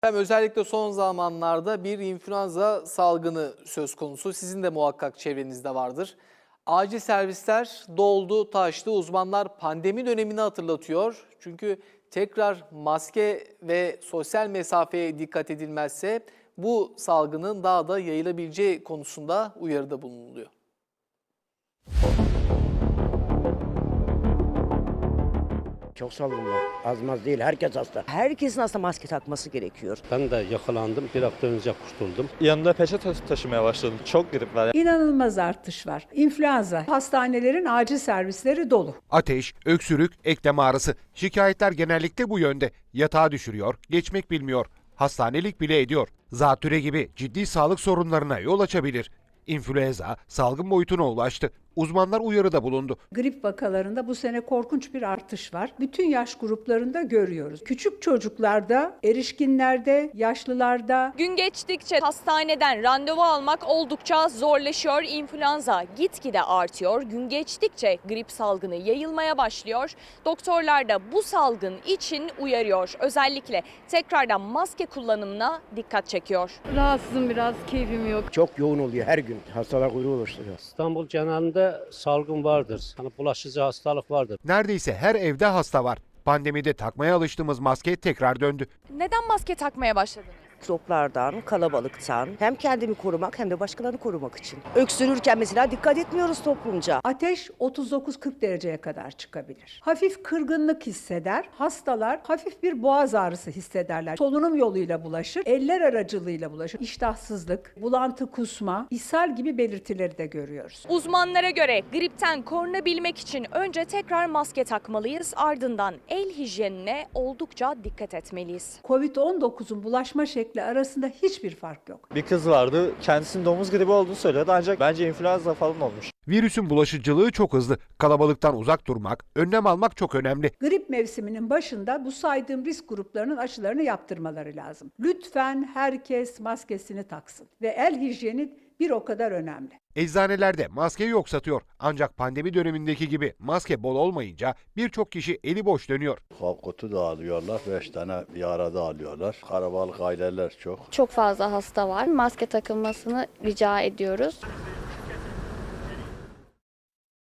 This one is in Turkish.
Hem özellikle son zamanlarda bir influenza salgını söz konusu. Sizin de muhakkak çevrenizde vardır. Acil servisler doldu, taştı. Uzmanlar pandemi dönemini hatırlatıyor. Çünkü tekrar maske ve sosyal mesafeye dikkat edilmezse bu salgının daha da yayılabileceği konusunda uyarıda bulunuluyor. Çok salgın var. Az maz değil. Herkes hasta. Herkesin aslında maske takması gerekiyor. Ben de yakalandım. Bir hafta önce kurtuldum. Yanımda peçete taşımaya başladım. Çok grip var. İnanılmaz artış var. İnfluenza. Hastanelerin acil servisleri dolu. Ateş, öksürük, eklem ağrısı. Şikayetler genellikle bu yönde. Yatağa düşürüyor, geçmek bilmiyor. Hastanelik bile ediyor. Zatüre gibi ciddi sağlık sorunlarına yol açabilir. İnfluenza salgın boyutuna ulaştı. Uzmanlar uyarıda bulundu. Grip vakalarında bu sene korkunç bir artış var. Bütün yaş gruplarında görüyoruz. Küçük çocuklarda, erişkinlerde, yaşlılarda Gün geçtikçe hastaneden randevu almak oldukça zorlaşıyor. İnfluenza gitgide artıyor. Gün geçtikçe grip salgını yayılmaya başlıyor. Doktorlar da bu salgın için uyarıyor. Özellikle tekrardan maske kullanımına dikkat çekiyor. Rahatsızım biraz, keyfim yok. Çok yoğun oluyor her gün. Hastalar kuyruğu oluşturuyor. İstanbul genelinde salgın vardır. Hani bulaşıcı hastalık vardır. Neredeyse her evde hasta var. Pandemide takmaya alıştığımız maske tekrar döndü. Neden maske takmaya başladınız? Mikroplardan, kalabalıktan hem kendimi korumak hem de başkalarını korumak için. Öksürürken mesela dikkat etmiyoruz toplumca. ateş 39-40 dereceye kadar çıkabilir. Hafif kırgınlık hisseder. Hastalar hafif bir boğaz ağrısı hissederler. Solunum yoluyla bulaşır, eller aracılığıyla bulaşır. İştahsızlık, bulantı, kusma, ishal gibi belirtileri de görüyoruz. Uzmanlara göre gripten korunabilmek için önce tekrar maske takmalıyız. Ardından el hijyenine oldukça dikkat etmeliyiz. Covid-19'un bulaşma şekli arasında hiçbir fark yok. Bir kız vardı. Kendisinin domuz gribi olduğunu söylüyordu ancak bence influenza falan olmuş. Virüsün bulaşıcılığı çok hızlı. Kalabalıktan uzak durmak, önlem almak çok önemli. Grip mevsiminin başında bu saydığım risk gruplarının aşılarını yaptırmaları lazım. Lütfen herkes maskesini taksın ve el hijyeni bir o kadar önemli. Eczanelerde maske yok satıyor. Ancak pandemi dönemindeki gibi maske bol olmayınca birçok kişi eli boş dönüyor. Kutu da alıyorlar, beş tane bir arada alıyorlar. Karabalık aileler çok. Çok fazla hasta var. Maske takılmasını rica ediyoruz.